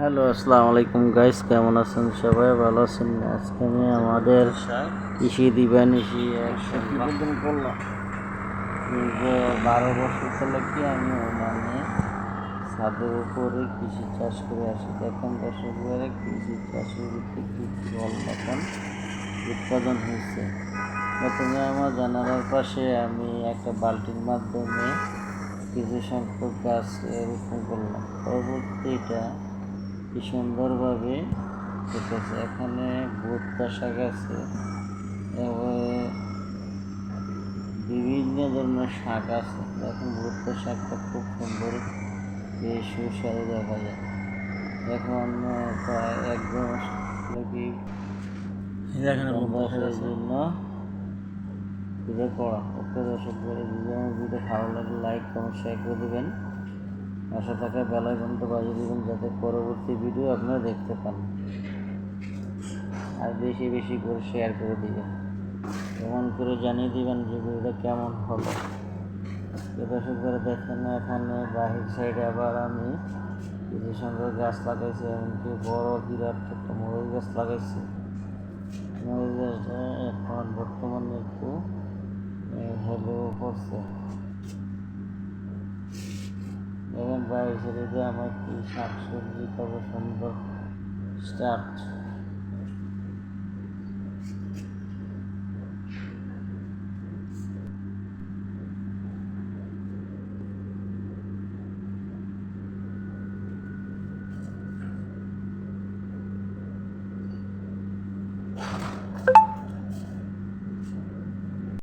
Hello, আসসালামু আলাইকুম guys কেমন আছেন সবাই? ভালো আছেন? আজকে আমি আমাদের কৃষি দিবানিশি করলাম বারো বছর কি আমি মানে ছাদের উপরে কৃষি চাষ করে আসি। দেখেন দর্শক করে কৃষি চাষের ভিত্তিক কী ফল উৎপাদন হয়েছে। প্রথমে আমার জানালার পাশে আমি একটা বালতির মাধ্যমে কিছু সংখ্যক গাছ রোপণ করলাম। পরবর্তী এটা কি সুন্দরভাবে ফুটেছে এখানে ভুট্টা শাক আছে এবং বিভিন্ন ধরনের শাক আছে। এখন ভুট্টা শাকটা খুব সুন্দর বেশ সুস্বাদু দেখা যায়। এখন প্রায় একদম নাকি বছরের জন্য ভিডিও করা। ওকে দর্শক করে ভিডিও ভালো লাগে লাইক কমেন্ট শেয়ার করে দেবেন। আশা থাকা বেলায় পর্যন্ত বাজিয়ে দেবেন যাতে পরবর্তী ভিডিও আপনারা দেখতে পান। আর বেশি বেশি করে শেয়ার করে দিবেন। এমন করে জানিয়ে দিবেন যে ভিডিওটা কেমন হলো। দর্শক করে দেখেন এখানে বাহির সাইডে আবার আমি কিছু সংখ্যক গাছ লাগাইছি, এমনকি বড় বিরাট একটা মরিচ গাছ লাগাইছি। মরিচ গাছটা এখন বর্তমানে একটু হেলো করছে। ছেড়ে দিয়ে আমার কি শাক সবজি কত সুন্দর স্টার্ট।